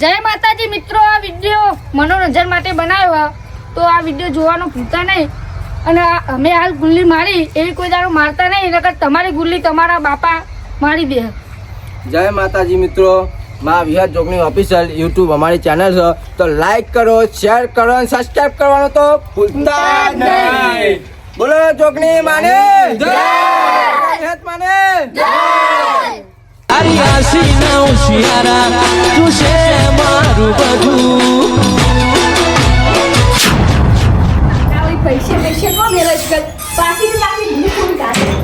જય માતાજી મિત્રો આ વીડિયો મનોરંજન માટે બનાવ્યો. તો આ વીડિયો જોવાનું ભૂલતા નહીં. અને અમે હાલ ગુલ્લી મારી એવી કોઈ દાડો મારતા નહીં. નકર તમારી ગુલ્લી તમારા બાપા મારી દે. જય માતાજી મિત્રો. મા વિહાર જોગણી ઓફિશિયલ યુટ્યુબ અમારી ચેનલ છે. તો લાઈક કરો શેર કરો અને સબસ્ક્રાઇબ કરવાનો તો ભૂલતા નહીં. બોલો જોગણી માને. જય. માને તારી આશી ના ઉશિયારા તું છે મારું બધું પૈસે પૈસે કોણ મેરેજ કર બાકી બાકી કોણ કાઢે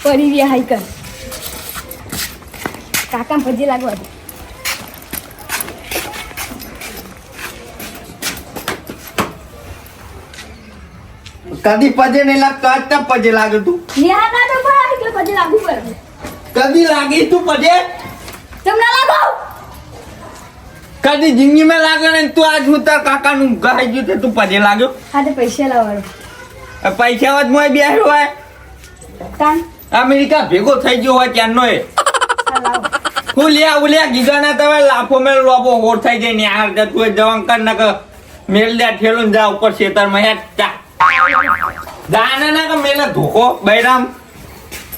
પડી રહ્યા હાઈ કર કાકા ભજી લાગવા દે કદી પજે નહીં લાગતો. આજ તક પજે લાગે તું ન્યા ના તો પણ એટલે પજે લાગુ પડે. કદી લાગી તું પજે? તમને લાગો? કદી જિંદગી માં લાગે ને તું આજ હું તાર કાકા નું ગાઈ ગયું તે તું પજે લાગ્યો? હા તો પૈસા લાવવાનો. પૈસા વાત મોય બેહ્યો હોય. તાન? અમેરિકા ભેગો થઈ ગયો હોય ત્યાંનો એ. હું હું લ્યા ઉલ્યા ગીગાના તમે લાફો મેલ લોબો હોર થઈ જાય ને હાર જતું જવાન કર ના કર મેલ દે ઠેલું ને જા ઉપર શેતરમાં હેઠ ચા દાના ના કે મેલે ધોકો બૈરામ.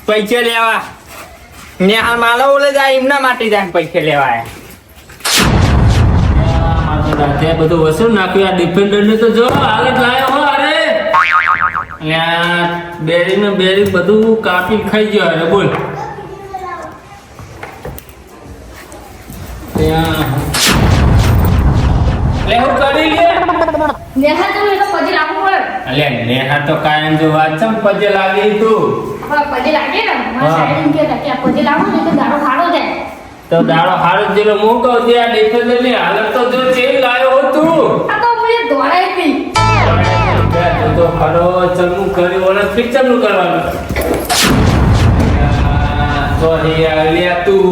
પૈસે લેવા. ને હાલ માલો ઓલે જાય એમના માટે જાય પૈસે લેવા આયા. બધું વસૂલ નાખ્યું આ ડિફેન્ડર ને તો જો હાલત લાયો હો અરે. બેરી ને બેરી બધું કાપી ખાઈ ગયો અરે બોલ. ત્યાં લે હું કરી લે. નેહા તો એ તો પછી લાગુ પડે. અલ્યા નેહા તો કાયમ જો વાચમ પજે લાગી તું હા પજે લાગે? ને મારા સાહેબ એમ કહેતા કે પજે લાવો ને તો દાડો ખાડો જાય. તો દાડો હારો જેલો હું કહું આ ડિફેન્ડરની હાલત તો જો ચેલ લાયો હો તું. આ તો મને દોડાય ગઈ તો તો ખરો ચમનું કરી ઓને પિક્ચરનું કરવાનું. તું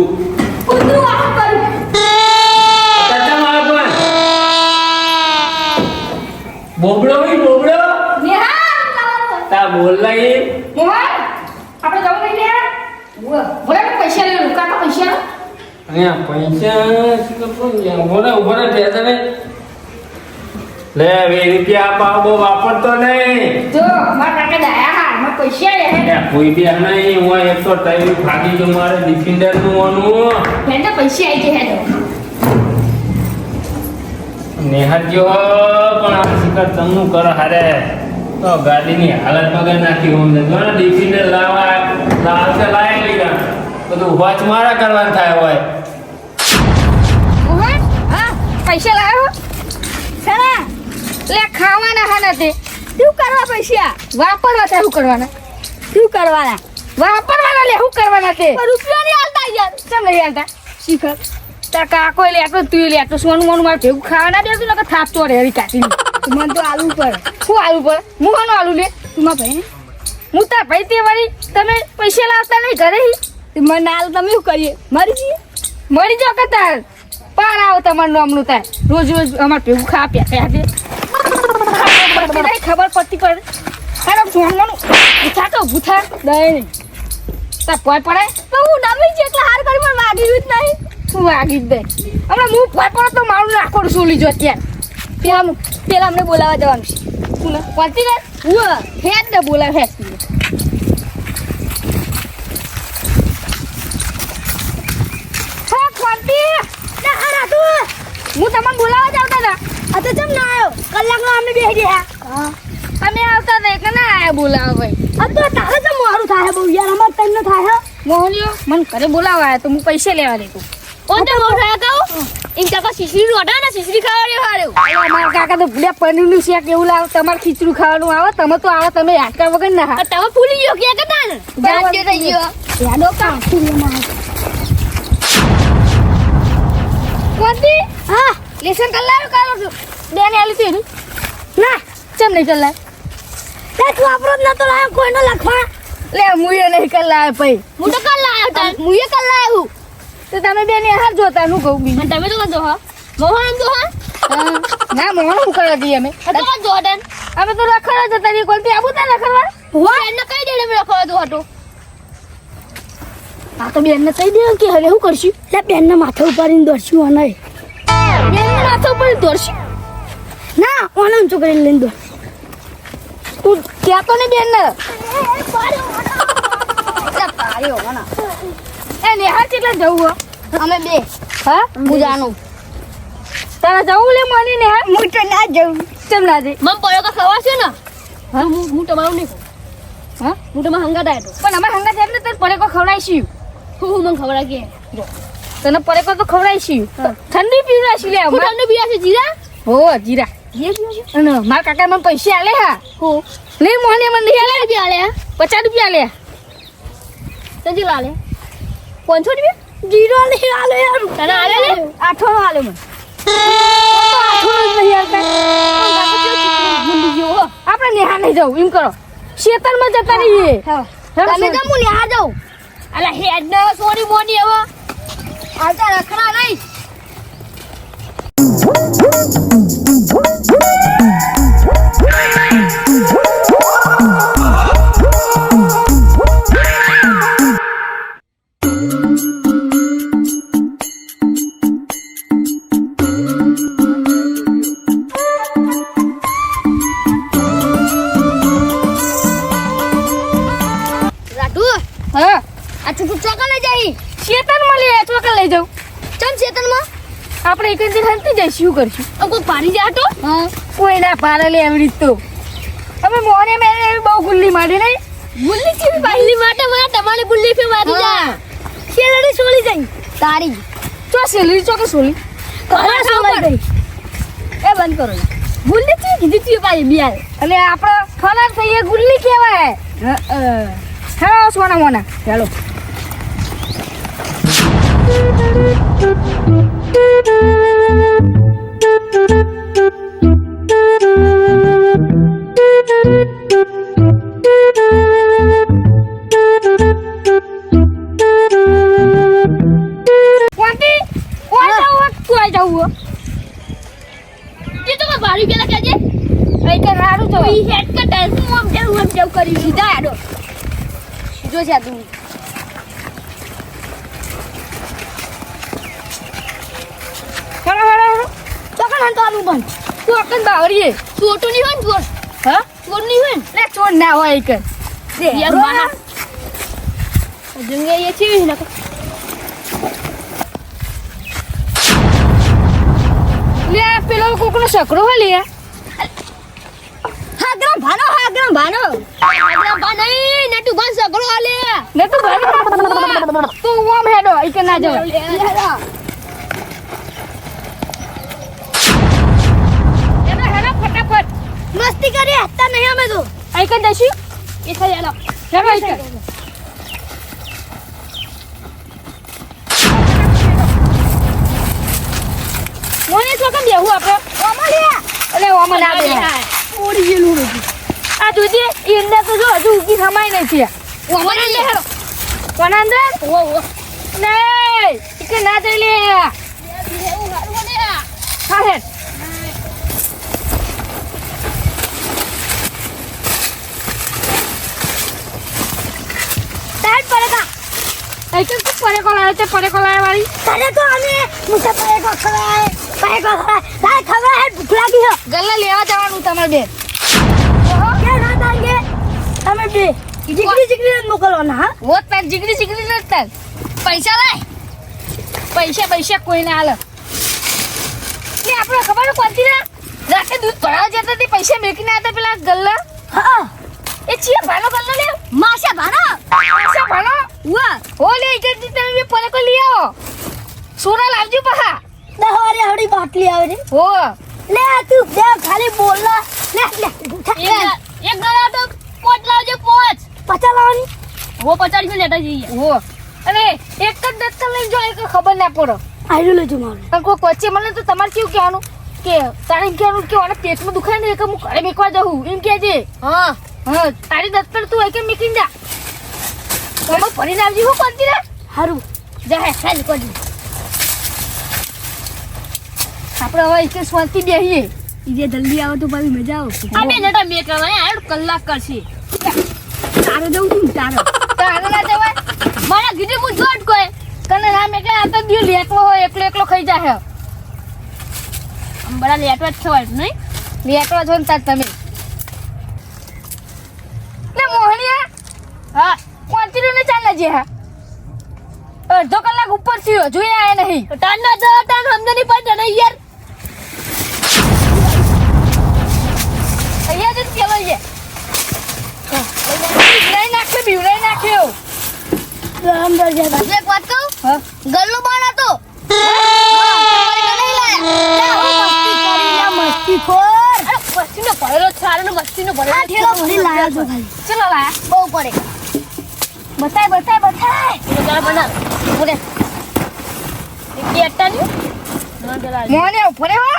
કચ્ચા મારા પણ બોબડો ભઈ બોબડો? તા બોલ લઈ મોહન આપણે જવું નહીં નેહા ઉવા બોલે તો પૈસા લે લુકા તો પૈસા. લો. અહીંયા પૈસા યાર બોલા ઊભા રહે બે તને લે બે રૂપિયા બહુ વાપરતો નહીં. જો મારા કાકા દાયા હા પૈસા લે. કોઈ બી નહીં હું એક તો ટાઈમ ભાગી ગયો મારે ડિફેન્ડરનું ઓનું. મેં તો પૈસા આવી ગયા હે નેહર જો પણ આ શિખર તમનું કર હારે. તો ગાડીની હાલત બગડ નાખી હું જો ડીસીને લાવા લાવશે લાય લીધા બધું વાચ મારા કરવાનું થાય હોય. હા પૈસા લાવ્યો સરા લે ખાવાના હા નથી શું કરવા પૈસા? વાપરવા તે શું કરવાના? શું કરવાના? વાપરવાના લે શું કરવાના તે? રૂપિયા નહીં આલતા યાર. ચમ નહીં આલતા? શીખર તાર કાકો લે આટલું તું લે આટલું સોનું મોનું મારે ભેગું ખાવાના દેતું ને કે થાપતો રે એવી કાઢીને મને તો આલુ પર. શું આલુ પર? હું હાનું આલુ લે? તું ભાઈ હું? તાર ભાઈ તે વળી તમે પૈસા લાવતા નહીં ઘરે? મને આલ તમે શું કરીએ? મરી જઈએ? મરી જાઓ કે તાર? પાર આવો તમારું નામનું તાર. રોજ રોજ અમાર ભેગું ખા પ્યા પ્યા દે. ખબર પડતી પડે અરે સોનવાનું ભૂથા તો ભૂથા દઈ તાર પોય પડે? તો હું ડમી છે એટલે હાર કરી મને વાગી જ નહીં. હું વાગી જ દે હમણાં હું પોય પડે તો મારું નાખો સોલી જો અત્યારે. પેલા પેલા અમને બોલાવવા જવાનું છે. કોને? પડતી ને? હું હેડ ને બોલાવ હેડ તું હું તમને બોલાવવા જ આવતા હતા. આ તો ચમ ના આવ્યો કલાકનો અમે બેસી ગયા. અમે આવતા હતા એટલે ના આયા બોલાવવા. ભાઈ આ તો તારે ચમ મારું થાય બહુ? યાર અમાર તને થાય મોહનીઓ મને ઘરે બોલાવવા આવ્યા તો હું પૈસે લેવા લેતો ઓ તો મોટા ઇન ને તો તો ના હા તમે ફૂલી ગયો કે કતા ને જાજો હા કલાયો તું ના ચમ નહીં કલાય તે તું આપણો જ નતો લાયો કોઈનો લખવા લે મુએ નહીં કલાય પઈ હું તો કલ લાયો તા મુએ કલ લાયો. તો તમે બેને હાર જોતા નું કહું બીજું? તમે તો કહો હા? મોહન તો હા. ના મોહન હું કરવા દઈએ અમે. આ તો જોર્ડન અમે તો રખડવા જતા રહીએ કોલથી આબુ તા રખડવા? હું એને કઈ દેડે મેં રખવા દો હતો આ તો બેનને કહી દે કે હવે શું કરશું? એટલે બેનના માથા ઉપાડીને દોડશું અને બેનના માથા ઉપાડીને દોડશું? ના ઓનમ છોકરી લઈને દોડ. તું કહેતો ને બેનને? પાડ્યો મને. એ નેહા કેટલા જવું હો? અમે બે. હા? હું જાણું તારે જવું લે મને હા? હું તો ના જવું કેમ ના જઈ? મમ પડ્યો ખવા છે ને. હા? હું હું તમારું નહીં હા? હું તમારા હંગાત આવ્યો પણ અમે હંગા જાય તને પડેકો ખવડાવીશું. હું હું મને ખબર કે. તને પડેકો તો ખવડાવીશું. ઠંડી પીવડાવીશું લે હું ઠંડી તમને પીવા છે જીરા? હો જીરા. અને મારા કાકા મને પૈસા આલે હા? હો. નહીં મોને મને નહીં આલે. રૂપિયા આલે? પચાસ રૂપિયા આલે. સંજી લાલે. પાંચસો રૂપિયા? જીરો નહીં આલે યાર તને આલે લે આઠો નો આલે મને. આઠો નો નહીં આલતા ભૂલી ગયો આપણે નેહા નહીં જવું એમ કરો. શેતરમાં જતા રહીએ. તમે તો હું નેહા જાઉં. અલા હેડ ને સોરી મોની હવે. આવતા રખડા નહીં. રાટુ ચોકન લઈ જાઉં. ચમ ચેતનમાં? આપણે એક જ હંતી જઈશું શું કરશું? આ કોઈ પાણી જાય તો કોઈ ના પારે લે એવી રીત તો અમે મોને મેં એવી બહુ ગુલ્લી મારી નહીં. ગુલ્લી છે પાલી માટે મારા તમારી ગુલ્લી ફે મારી જા શેલડી સોળી જાય તારી ચો શેલડી ચોકે સોલી ઘરે સોલી ગઈ. એ બંધ કરો. ગુલ્લી ચીવી કીધી તી પાડી બિયાર એટલે આપણે ખરાબ થઈએ ગુલ્લી કહેવાય. હા સોના મોના. ચાલો. કરી સીધા આડો જો છે તું હેલો હેલો હેલો ચોકન હંતો આલું બંધ. તું અકન બાવરીએ ચોટું નહીં હોય ને ચોર હા? ચોર નહીં હોય ને? લે ચોર ના હોય એક યાર મારા જંગે એ ચીવી નાખો. લે પેલો કોકનો લે. ભાનો ભાનો. ભાનો ભાન ને તું તું ઓમ હેડો ના જવાય એનો હેડો ફટાફટ મસ્તી કરી હતા નહીં અમે તો. આઈકન દેશી એ થઈ આલો હેડો આઈકન મોને તો કમ બેહું આપણે? ઓમલિયા અરે અલે ઓમાં ના બે મોડી ગયેલું નથી આ દૂધી ઈંડા તો જો હજુ ઉગી સમાય નથી ઓમલ લે હેરો કોના અંદર? ઓ ઓ નહીં કે ના જઈ લે. એવું હારું ને હા હેડ ટાઈટ પડેગા આઈ કન તું પરે કોલા તે પરે કોલા વાળી તારે તો અમે મુસે પડે કો ખવાય પડે કો ખવાય તારે ખબર હે ભૂખ લાગી હે ગલ્લા લેવા જવાનું તમારે બે કે ના તાંગે અમે બે જીગરી જીગરી ને મોકલવાના હા वो तार जिगरी जिगरी न तार पैसा लाय पैसा पैसा કોઈ ના આલે ને આપણે ખબર પડતી ના રાતે દૂધ ભરાવા જતા તે પૈસા મેકીને આતા પેલા ગલ્લા હા એ ચિયા ભાનો ગલ્લો લે માશા ભાનો. પૈસા ભાનો. વાહ હો લે ઇતે તમે બે કો લી આવો. સોના લાવજો પહા. દહવારી હડી બાટલી આવે છે. ઓ લે તું બે ખાલી બોલ લે. લે એક ગળા તો પોચ લાવજો પોચ. પચા લાવની ઓ પચાડી મે લેતા જઈએ. હો. અરે એક જ દત્તર લઈ જો એક ખબર ના પડો. આયરો લેજો મારું. કોઈ કોચે મને તો તમારે કેવું કહેવાનું? કે તારે કહેવાનું કે આને પેટમાં દુખાય ને કે હું ઘરે મેકવા જાઉં એમ કહેજે હા. હા તારી દત્તર તું કે મીકીને જા. તમે ફરીને આવજી હું કરતી રે? હારું. જા હે હેલ કરી આપણે હવે એક શાંતિ બેહીએ. ઈજે જલ્દી આવો તો ભાઈ મજા આવશે. અમે નટા મે કરવા આ કલાક કરશે. તારે જવું છું તારે. તારે ના જવાય? મારા કીધું હું જોટ કોઈ. કને ના મે કે આ તો દિયો લેટવો હોય એકલો એકલો ખાઈ જાય આમ બડા લેટવા જ થવાય નહીં? લેટવા છો ને તાર તમે લે મોહણીયા હા ચાલે છે હા? અડધો કલાક ઉપર થયો જોઈ આયા નહીં. તાન ના જો તાન સમજ નહીં પડે ને યાર. અહીંયા જ કેલો છે? નહીં નાખ્યો બીવડાઈ નાખ્યો. અંદર જે એક વાત કહું? હા. ગલ્લો બાણ હતો. મસ્તી ખોર. મસ્તી નો ભરેલો સારો મસ્તી નો ભરેલો ચલો લાયા બહુ પડે. બતાય બતાય બતાય. ચાલ બના. એક અટ્ટા ની? મોને ઉપર હો.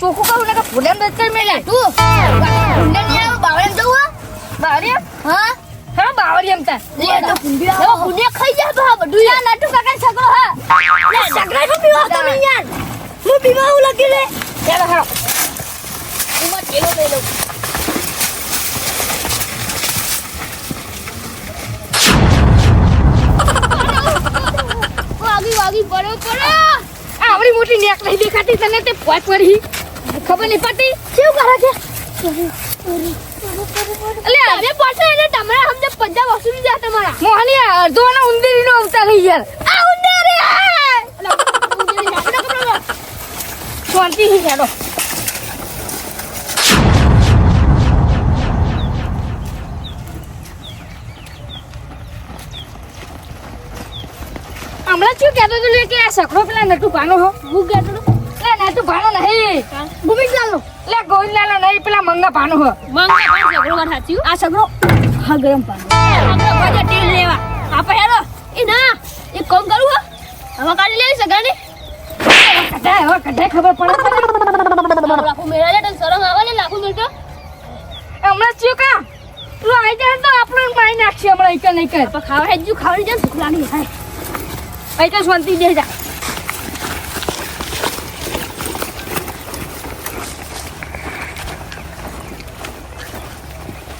ચોખ્ખું કહું ને કે ફૂલેમ દત્તર મેલે. તું. આવું બાવળે જવું હો? હા? હા એમ તાર લે તો ભૂંડિયા ભૂંડિયા ખાઈ બા બધું. યાર નાટુ કાકા છગડો હા. લે નું પીવા તમે યાર? હું પીવા હું લે ચાલો હા ઉમર કેલો લઈ લઉં વાગી વાગી પડો પડો આવડી મોટી નેક નહીં દેખાતી તને તે પોત પડી ખબર નહીં પડતી? શું કરે છે? અલે તમે પાછો એને તમારા સમજે પંજાબ વસૂલી જાય તમારા. મોહની અડધો અને ઉંદરી નો અવતાર થઈ યાર આ ઉંદરે શાંતિ થી ચાલો હમણાં શું કહેતો તું કે આ સકડો પેલા નટુ ભાનો હો? હું કહેતો હતો લે નટુ ભાનો નહીં. ભૂમિક ચાલો લે ગોવિંદલાલ નહીં પેલા મંગા ભાનો હો. મંગા પણ સગડો વાત સાચી આ સગડો હા ગરમ પાનો આપણે બધા ટીલ લેવા. આપણે હેરો એ ના એ કોમ કરું હો. હવે કાઢી લેવી સગાને. કઢાય હવે કઢાય ખબર પડે લાખો મેળા લે તને શરમ આવે ને લાખો મેળતો? હમણાં શું કામ? તું આવી જાય તો આપણે મારી નાખશે હમણાં એક નહીં કર ખાવા હેજુ ખાવાની જાય સુખલાની લાગી અહીં તો શાંતિ દે જા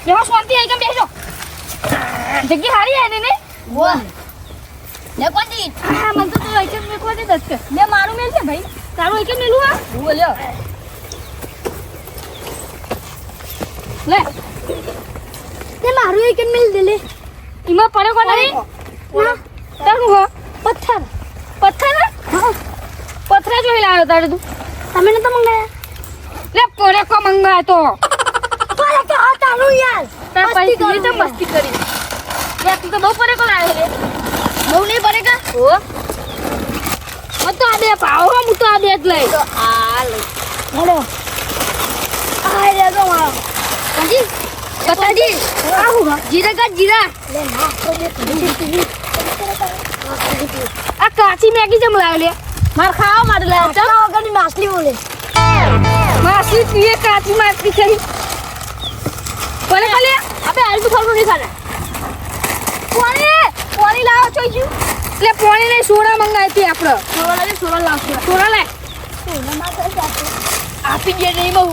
બેહો શાંતિ અહીં કેમ બેસો જગ્યા હારી આવી ને વાહ લે કોંજી હા મન તો તું કેમ મેકવા દે દસ કે લે મારું મેલ છે ભાઈ તારું કેમ મેલું આ હું લ્યો લે તે મારું એક મેલ દે લે એમાં પડે કોણ નહીં ના તારું હો પથ્થર પથ્થર ને પથરા જોઈ લાવ્યો તારે તું તમે નતો મંગાયા લે પડે કો મંગાય તો કોલે તો હા તારું યાર તાર પૈસા તો કરું મસ્તી કરી લે તું તો બહુ પડે કો લાવ્યો રે બહુ નહીં પડે કા ઓ હું તો આ બે પાવ હો તો આ બે જ લઈ તો આ લે હેલો આ રે તો મારો કોંજી પતાજી આ હું જીરા કા જીરા લે ના તો દે આ કાચી મેગી જમ લાવ્યો લે. માર ખાવા માટે લાવ્યો ચાલો વગરની માછલી બોલે માછલી પીએ કાચી માછલી થઈ કોને ખાલી? અબે હાલ તું ખબર નહીં ખાને પાણી પાણી લાવો છો જુ એટલે પોણી ને સોડા મંગાવી હતી આપણે સોડા ને સોડા લાવશું. સોડા લે માં તો આપી. દે નહીં બહુ.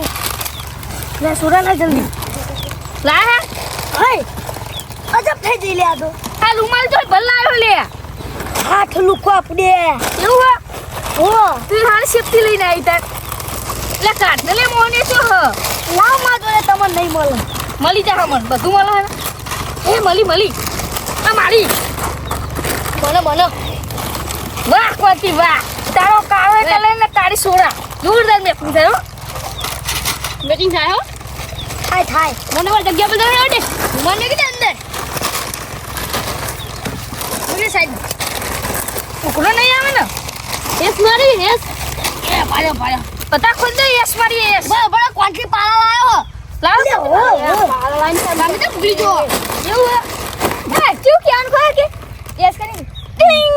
લે સોડા લે જલ્દી. લાય હે? હે અજબ થઈ જઈ લે આ તો. આ રૂમાલ જો ભલ લાવ્યો લે. હાથ લુકો આપડે. એવું હે? ઓ તું હાલ સેફટી લઈને આવી તાર. લે કાઢ ને લે મોને શું હ. લાવમાં જોડે તમને નહીં મળે. મળી જા મન બધું મળે હે એ મળી મળી. આ મારી. મને મને. વાહ કોતી વાહ. તારો કાળો એટલે ને તારી સોડા. જોરદાર મેં થયો મેટિંગ થાય હો? થાય થાય. મને વાળ જગ્યા પર જવા દે મને કીધે અંદર. મને સાઈડ. ઉકળો નહીં આવે ને? એસ મારી એસ એ ભાયો ભાયો પતા ખોલ દે એસ મારી એસ બરાબર બરાબર ક્વાંટલી પાળા લાયો. લાવ. ઓ પાળા લાઈન તમે તો બીજો એવું હે? હે તું ક્યાં કહે કે? એસ કરી ટિંગ.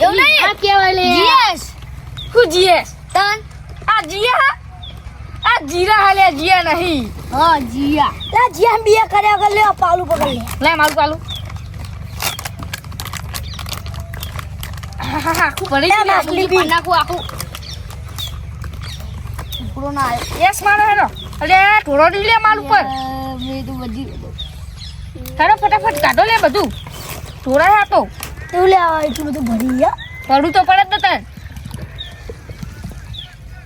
એવું નહીં? આ કેવાય લે? જીએસ. હું જીએસ? તન? આ જીયા આ જીરા હાલે જીયા નહીં. હા જીયા. લા જીયા બીયા કર્યા કર લે પાલુ પકડ લે. લે મારું પાલું. આખું ભરી ગયું આખું બી. નાખું આખું પૂરો ના યસ મારો હેરો અરે થોડો દી લે માલ ઉપર મેં તો બધી તારો ફટાફટ કાઢો લે બધું થોડા હા તો એવું લે આ એટલું બધું ભરી ગયા પડું તો પડે જ તને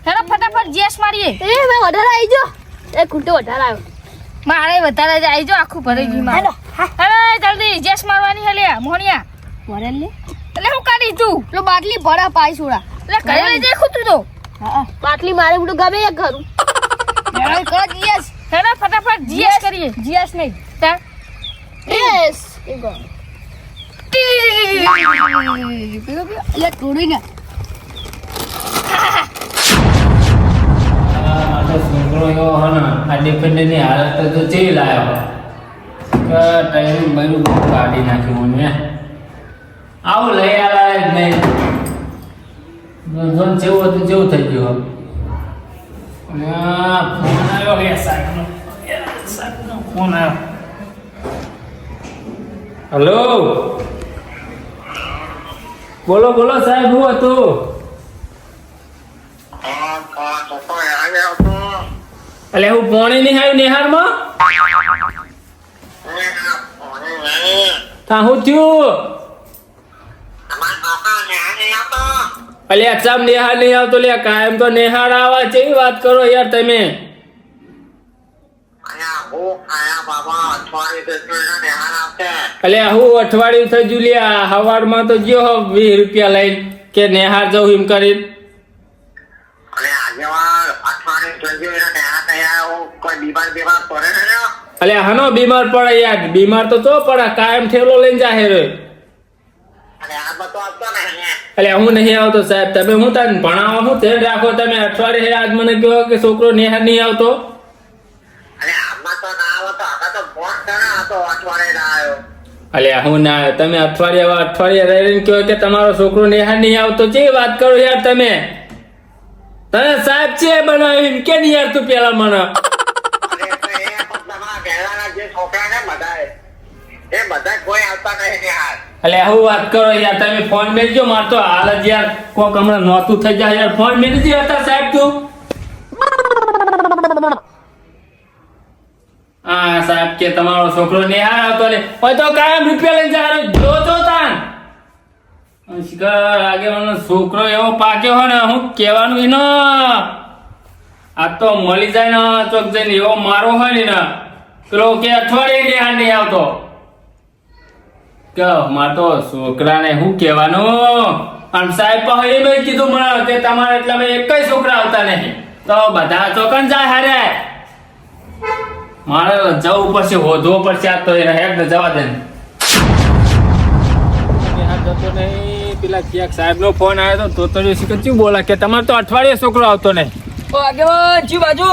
હેલો ફટાફટ જેસ મારીએ એ મેં વધારે આવી જો એ ખૂટો વધારે આવ્યો મારે વધારે જ આવી જો આખું ભરાઈ ગયું હેલો હેલો જલ્દી જેસ મારવાની હે લ્યા મોહનિયા ભરેલ લે એટલે હું કાઢી તું પેલો બાટલી ભરા પાઈ છોડા એટલે ઘરે લઈ જાય ખુતું તો હા બાટલી મારે બધું ગમે એક ઘરું. કરો જીએસ. હેલો ફટાફટ જીએસ કરીએ. જીએસ નહીં. તાર જીએસ એ ગો એટલે તોડી ને છોકરો એવો હે ને આ ડિફેન્ડરની હાલત તો ચેવી લાયો. કે ટાયરું કાઢી નાખ્યું મને. આવું લઈ આલા જ નહીં જોન જેવું હતું જેવું થઈ ગયું અને ફોન આવ્યો કે સાહેબનો. સાહેબનો ફોન આવ્યો. હલો? બોલો બોલો સાહેબ હું હતું? એટલે હું પોણી નહીં આવ્યું નિહારમાં? માં હું થયું? અલ્યા ચમ નિહાર નહીં આવતો? લે કાયમ તો નિહાર આવા કેવી વાત કરો યાર તમે. અલે હું અઠવાડિયું થઈ ગયું લ્યા હવારમાં તો ગયો વીસ રૂપિયા લઈને કે નિહાર જવું એમ કરી અલે હનો બીમાર પડે યાર. બીમાર તો ચો પડે કાયમ ઠેલો લઈને જાહેર રે. અલ્યા હું નહીં આવતો સાહેબ તમે હું તને ભણાવો? હું ધ્યાન રાખો તમે અઠવાડિયે આજ મને કહો કે છોકરો નિહાર નહીં આવતો? અલ્યા હું ના. તમે અઠવાડિયા અઠવાડિયા રહીને કહો કે તમારો છોકરો નિહાર નહીં આવતો. જે વાત કરો યાર તમે. તને સાહેબ છે બનાવી એમ કે નહીં યાર તું પેલા મને? અલ્યા હું વાત કરો યાર, તમે ફોન મેળજો માર તો હાલ જ યાર, કોક હમણાં નોતું થઈ જાય યાર. ફોન મેળજી હતા સાહેબ તું. હા, સાહેબ કે તમારો છોકરો નિહાર આવતો ને હોય તો કાયમ રૂપિયા લઈને જા જો જો તાન. શિખર આગેવાનો છોકરો એવો પાક્યો હોય ને, હું કહેવાનું એનો આ તો મળી જાય ને, ચોક જઈને એવો મારો હોય ને પેલો કે અઠવાડિયે નિહાર નહીં આવતો. કે માર તો છોકરાને હું કહેવાનું? અને સાહેબ પણ એ મેં કીધું મને કે તમારે એટલામાં એક છોકરા આવતા નહીં. તો બધા ચોકન જાય હારે. મારે જવું પડશે હોધવો પડશે આ તો ને જવા દે જતો નહીં. પેલા ક્યાંક સાહેબનો ફોન આવ્યો તો તો શું બોલા? કે તમારે તો અઠવાડિયે છોકરો આવતો નહીં. આગેવાન ચી બાજુ?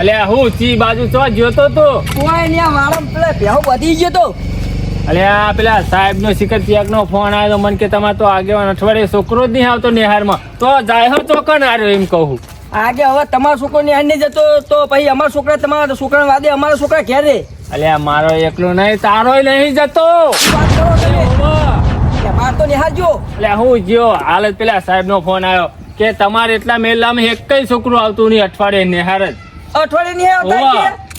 અલ્યા હું ચી બાજુ જોતો તો. કોઈ ન્યા વાળા પેલા ભેહો વધી ગયો તો. અલ્યા પેલા સાહેબનો શિખર નો ફોન આવ્યો તો મને કે તમારે તો આગેવાન અઠવાડિયે છોકરો જ નહીં આવતો નિહારમાં. તો જાય હો ચોકન આવ્યો એમ કહું આગે હવે તમારો છોકરો નિહાર નહીં જતો તો પછી અમારા છોકરા તમારા છોકરા વાદે અમારા છોકરા ઘેર રે અલ્યા મારો એકલો નહીં તારોય નહીં જતો. વાત કરો તમે. માર તો નિહાળજો એટલે હું ગયો. હાલ પેલા સાહેબ નો ફોન આવ્યો કે તમારે એટલા મેલામાં એક કઈ છોકરું આવતું નહીં અઠવાડિયે નિહાર જ. અઠવાડિયે નહીં આવતા?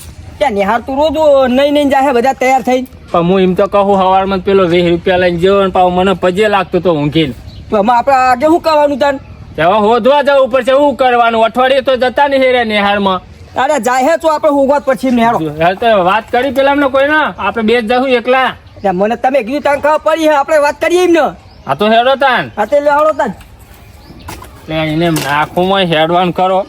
ત્યાં નિહાર તું રોજ નહીં નહીં જાય બધા તૈયાર થઈ. પણ હું એમ તો કહું હવારમાં પેલો વીસ રૂપિયા લઈને જેવો ને પાછો મને પજે લાગતો તો ઊંઘીને. તો અમે આપણે આગે શું કરવાનું તાન? હવે હોધવા જવું પડશે શું કરવાનું? અઠવાડિયે તો જતા નહીં હેરે નિહારમાં અરે જાય હે તો આપણે હોગવાત પછી નિહાળો. તો વાત કરી પેલા એમને કોઈ ના? આપણે બે જ જશું એકલા. મને તમે કીધું તાન ખબર પડી હે આપણે વાત કરીએ એમને. આ તો હેડો તાન. આ તે લેવાડો તાન. એટલે એને નાખું હેડવાન કરો.